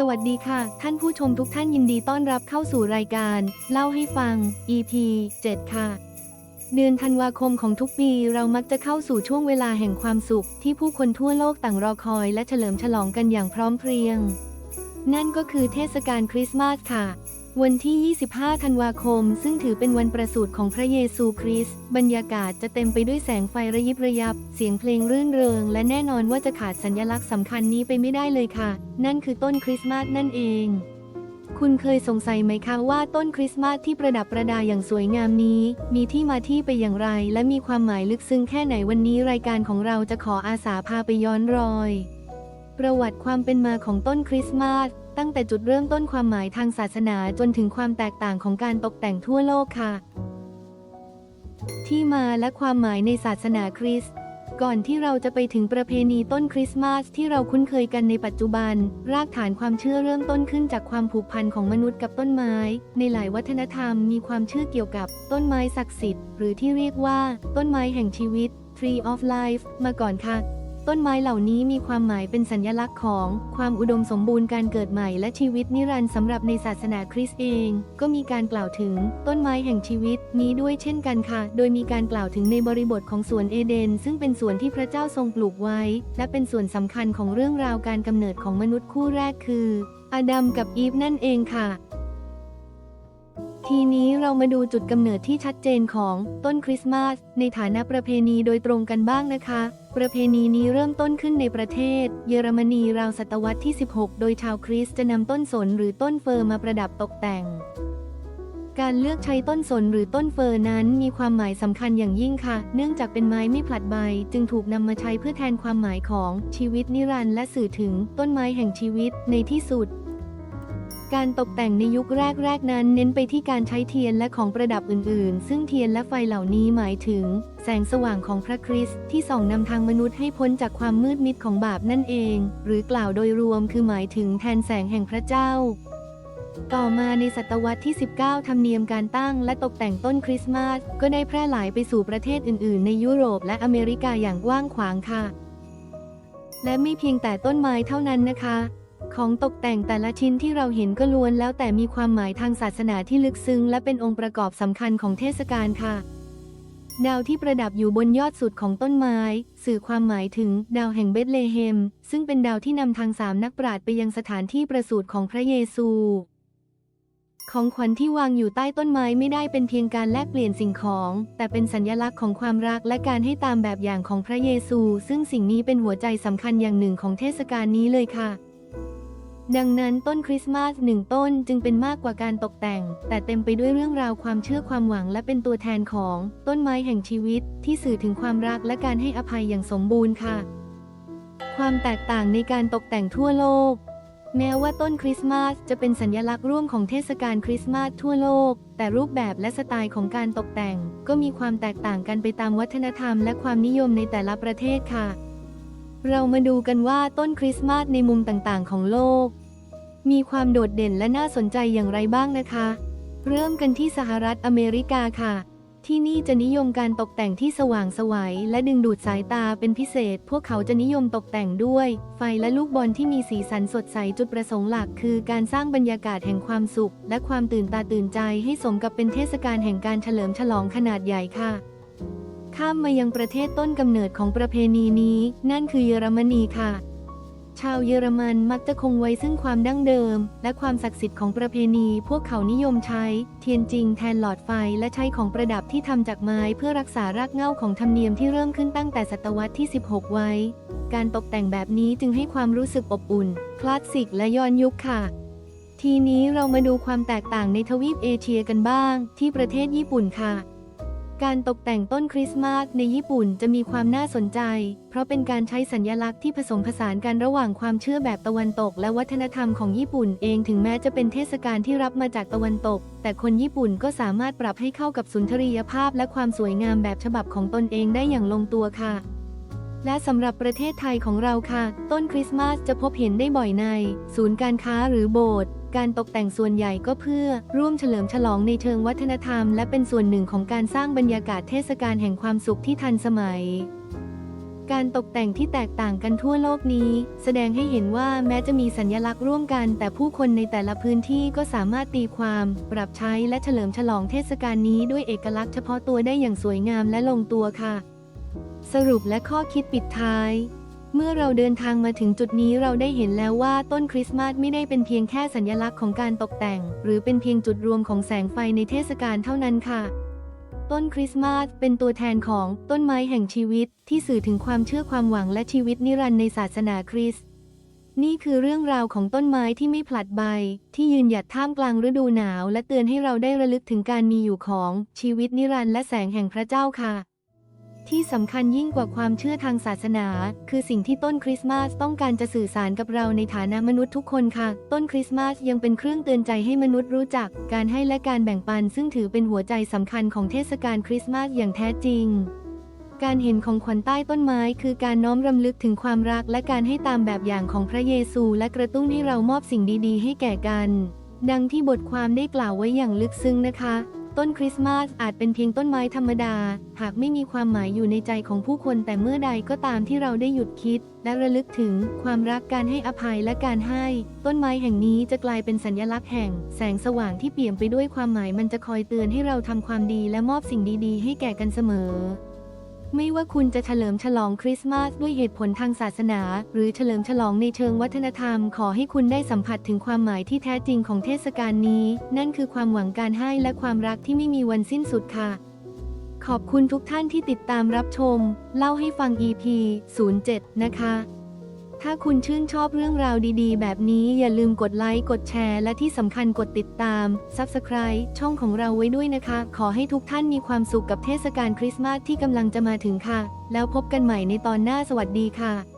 สวัสดีค่ะ ท่านผู้ชมทุกท่านยินดีต้อนรับเข้าสู่รายการ เล่าให้ฟัง EP 7 ค่ะ เดือนธันวาคมของทุกปีเรามักจะเข้าสู่ช่วงเวลาแห่งความสุข ที่ผู้คนทั่วโลกต่างรอคอยและเฉลิมฉลองกันอย่างพร้อมเพรียง นั่นก็คือเทศกาลคริสต์มาสค่ะ วันที่ 25 ธันวาคม ซึ่งถือเป็นวันประสูติของพระเยซูคริสต์ บรรยากาศจะเต็มไปด้วยแสงไฟระยิบระยับ เสียงเพลงรื่นเริง และแน่นอนว่าจะขาดสัญลักษณ์สำคัญนี้ไปไม่ได้เลยค่ะ นั่นคือต้นคริสต์มาสนั่นเอง คุณเคยสงสัยไหมคะว่าต้นคริสต์มาสที่ประดับประดาอย่างสวยงามนี้ มีที่มาที่ไปอย่างไร และมีความหมายลึกซึ้งแค่ไหนวันนี้รายการของเราจะขออาสาพาไปย้อนรอย ประวัติความเป็นมาของต้นคริสต์มาส ตั้งแต่จุดเริ่มต้นความหมายทางศาสนาจนถึงความแตกต่างของการตกแต่งทั่วโลกค่ะ ที่มาและความหมายในศาสนาคริสต์ก่อนที่เราจะไปถึงประเพณีต้นคริสต์มาสที่เราคุ้นเคยกันในปัจจุบัน รากฐานความเชื่อเริ่มต้นขึ้นจากความผูกพันของมนุษย์กับต้นไม้ ในหลายวัฒนธรรมมีความเชื่อเกี่ยวกับต้นไม้ศักดิ์สิทธิ์หรือที่เรียกว่า ต้นไม้แห่งชีวิต Tree of Life มาก่อนค่ะ ต้นไม้เหล่านี้มีความหมายเป็นสัญญลักษณ์ของ ความอุดมสมบูรณ์การเกิดใหม่และชีวิตนิรันดร์สำหรับในศาสนาคริสต์เอง ก็มีการกล่าวถึงต้นไม้แห่งชีวิตนี้ด้วยเช่นกันค่ะ โดยมีการกล่าวถึงในบริบทของสวนเอเดน ซึ่งเป็นสวนที่พระเจ้าทรงปลูกไว้ และเป็นส่วนสำคัญของเรื่องราวการกำเนิดของมนุษย์คู่แรกคือ อาดัมกับอีฟนั่นเองค่ะ ทีนี้เรามาดูจุดกำเนิดที่ชัดเจนของต้นคริสต์มาส ในฐานะประเพณีโดยตรงกันบ้างนะคะ ประเพณีนี้เริ่มต้นขึ้นในประเทศ เยอรมนีราวศตวรรษที่ 16 โดยชาวคริสต์จะนำต้นสนหรือต้นเฟอร์มาประดับตกแต่ง การเลือกใช้ต้นสนหรือต้นเฟอร์นั้นมีความหมายสำคัญอย่างยิ่งค่ะ เนื่องจากเป็นไม้ไม่ผลัดใบ จึงถูกนำมาใช้เพื่อแทนความหมายของชีวิตนิรันดร์และสื่อถึงต้นไม้แห่งชีวิตในที่สุด การตกแต่งในยุคแรก ๆ นั้นเน้นไปที่การใช้เทียนและของประดับอื่น ๆ ซึ่งเทียนและไฟเหล่านี้หมายถึง แสงสว่างของพระคริสต์ที่ส่องนำทางมนุษย์ให้พ้นจากความมืดมิดของบาปนั่นเอง หรือกล่าวโดยรวมคือหมายถึงแทนแสงแห่งพระเจ้า ต่อมาในศตวรรษที่ 19 ธรรมเนียมการตั้งและตกแต่งต้นคริสต์มาสก็ได้แพร่หลายไปสู่ประเทศอื่น ๆ ในยุโรปและอเมริกาอย่างกว้างขวางค่ะ และไม่เพียงแต่ต้นไม้เท่านั้นนะคะ ของตกแต่งแต่ละชิ้นที่เราเห็นก็ล้วนแล้วแต่มีความหมายทางศาสนาที่ลึกซึ้งและเป็นองค์ประกอบสำคัญของเทศกาลค่ะ ดาวที่ประดับอยู่บนยอดสุดของต้นไม้ สื่อความหมายถึงดาวแห่งเบธเลเฮม ซึ่งเป็นดาวที่นำทางสามนักปราชญ์ไปยังสถานที่ประสูติของพระเยซู ของขวัญที่วางอยู่ใต้ต้นไม้ไม่ได้เป็นเพียงการแลกเปลี่ยนสิ่งของ แต่เป็นสัญลักษณ์ของความรักและการให้ตามแบบอย่างของพระเยซู ซึ่งสิ่งนี้เป็นหัวใจสำคัญอย่างหนึ่งของเทศกาลนี้เลยค่ะ ดังนั้นต้นคริสต์มาสหนึ่งต้นจึงเป็นมากกว่าการตกแต่ง แต่เต็มไปด้วยเรื่องราวความเชื่อความหวังและเป็นตัวแทนของต้นไม้แห่งชีวิต ที่สื่อถึงความรักและการให้อภัยอย่างสมบูรณ์ค่ะ ความแตกต่างในการตกแต่งทั่วโลก แม้ว่าต้นคริสต์มาสจะเป็นสัญลักษณ์ร่วมของเทศกาลคริสต์มาสทั่วโลก แต่รูปแบบและสไตล์ของการตกแต่ง ก็มีความแตกต่างกันไปตามวัฒนธรรม และความนิยมในแต่ละประเทศค่ะ เรามาดูกันว่าต้นคริสต์มาสในมุมต่างๆ ของโลก มีความโดดเด่นและน่าสนใจอย่างไรบ้างนะคะ เริ่มกันที่สหรัฐอเมริกาค่ะ ที่นี่จะนิยมการตกแต่งที่สว่างสวัยและดึงดูดสายตาเป็นพิเศษ พวกเขาจะนิยมตกแต่งด้วย ไฟและลูกบอลที่มีสีสันสดใสจุดประสงค์หลัก คือการสร้างบรรยากาศแห่งความสุข และความตื่นตาตื่นใจให้สมกับเป็นเทศกาลแห่งการเฉลิมฉลองขนาดใหญ่ค่ะ ข้ามมายังประเทศต้นกำเนิดของประเพณีนี้ นั่นคือเยอรมนีค่ะ ชาวเยอรมันมักจะคงไว้ซึ่งความดั้งเดิม และความศักดิ์สิทธิ์ของประเพณี พวกเขานิยมใช้ เทียนจริงแทนหลอดไฟและใช้ของประดับที่ทำจากไม้เพื่อรักษารากเหง้าของธรรมเนียมที่เริ่มขึ้นตั้งแต่ศตวรรษที่ 16 ไว้ การตกแต่งแบบนี้จึงให้ความรู้สึกอบอุ่น คลาสสิกและย้อนยุคค่ะทีนี้เรามาดูความแตกต่างในทวีปเอเชียกันบ้าง ที่ประเทศญี่ปุ่นค่ะ การตกแต่งต้นคริสต์มาสในญี่ปุ่นจะมีความน่าสนใจ เพราะเป็นการใช้สัญลักษณ์ที่ผสมผสานกันระหว่างความเชื่อแบบตะวันตก และวัฒนธรรมของญี่ปุ่นเองถึงแม้จะเป็นเทศกาลที่รับมาจากตะวันตก แต่คนญี่ปุ่นก็สามารถปรับให้เข้ากับสุนทรียภาพ และความสวยงามแบบฉบับของตนเองได้อย่างลงตัวค่ะ และสำหรับประเทศไทยของเราค่ะ ต้นคริสต์มาสจะพบเห็นได้บ่อยใน ศูนย์การค้าหรือโบสถ์ การตกแต่งส่วนใหญ่ก็เพื่อร่วมเฉลิมฉลองในเชิงวัฒนธรรม และเป็นส่วนหนึ่งของการสร้างบรรยากาศเทศกาลแห่งความสุขที่ทันสมัยการตกแต่งที่แตกต่างกันทั่วโลกนี้ แสดงให้เห็นว่าแม้จะมีสัญลักษณ์ร่วมกัน แต่ผู้คนในแต่ละพื้นที่ก็สามารถตีความ ปรับใช้และเฉลิมฉลองเทศกาลนี้ด้วยเอกลักษณ์เฉพาะตัวได้อย่างสวยงามและลงตัวค่ะ สรุปและข้อคิดปิดท้าย เมื่อเราเดินทางมาถึงจุดนี้เราได้เห็นแล้วว่าต้นคริสต์มาสไม่ได้เป็นเพียงแค่สัญลักษณ์ของการตกแต่ง หรือเป็นเพียงจุดรวมของแสงไฟในเทศกาลเท่านั้นค่ะ ต้นคริสต์มาสเป็นตัวแทนของต้นไม้แห่งชีวิต ที่สื่อถึงความเชื่อความหวังและชีวิตนิรันดร์ในศาสนาคริสต์นี่คือเรื่องราวของต้นไม้ที่ไม่ผลัดใบ ที่ยืนหยัดท่ามกลางฤดูหนาว และเตือนให้เราได้ระลึกถึงการมีอยู่ของชีวิตนิรันดร์และแสงแห่งพระเจ้าค่ะ ที่สำคัญยิ่งกว่าความเชื่อทางศาสนา คือสิ่งที่ต้นคริสต์มาสต้องการจะสื่อสารกับเราในฐานะมนุษย์ทุกคนค่ะ ต้นคริสต์มาสยังเป็นเครื่องเตือนใจให้มนุษย์รู้จัก การให้และการแบ่งปัน ซึ่งถือเป็นหัวใจสำคัญของเทศกาลคริสต์มาสอย่างแท้จริงการเห็นของขวัญใต้ต้นไม้คือการน้อมรำลึกถึงความรักและการให้ตามแบบอย่างของพระเยซู และกระตุ้นให้เรามอบสิ่งดีๆ ให้แก่กัน ดังที่บทความได้กล่าวไว้อย่างลึกซึ้งนะคะ ต้นคริสต์มาสอาจเป็นเพียงต้นไม้ธรรมดา หากไม่มีความหมายอยู่ในใจของผู้คนแต่เมื่อใดก็ตามที่เราได้หยุดคิด และระลึกถึงความรักการให้อภัยและการให้ ต้นไม้แห่งนี้จะกลายเป็นสัญลักษณ์แห่ง แสงสว่างที่เปี่ยมไปด้วยความหมายมันจะคอยเตือนให้เราทำความดีและมอบสิ่งดีๆ ให้แก่กันเสมอ ไม่ว่าคุณจะเฉลิมฉลองคริสต์มาสด้วยเหตุผลทางศาสนา หรือเฉลิมฉลองในเชิงวัฒนธรรม ขอให้คุณได้สัมผัสถึงความหมายที่แท้จริงของเทศกาลนี้ นั่นคือความหวังการให้และความรักที่ไม่มีวันสิ้นสุดค่ะ ขอบคุณทุกท่านที่ติดตามรับชม เล่าให้ฟัง EP 07 นะคะ ถ้าคุณชื่นชอบเรื่องราวดีๆ แบบนี้อย่าลืมกดไลค์ กดแชร์ และที่สำคัญกดติดตาม Subscribe ช่องของเราไว้ด้วยนะคะ ขอให้ทุกท่านมีความสุขกับเทศกาลคริสต์มาสที่กำลังจะมาถึงค่ะ แล้วพบกันใหม่ในตอนหน้าสวัสดีค่ะ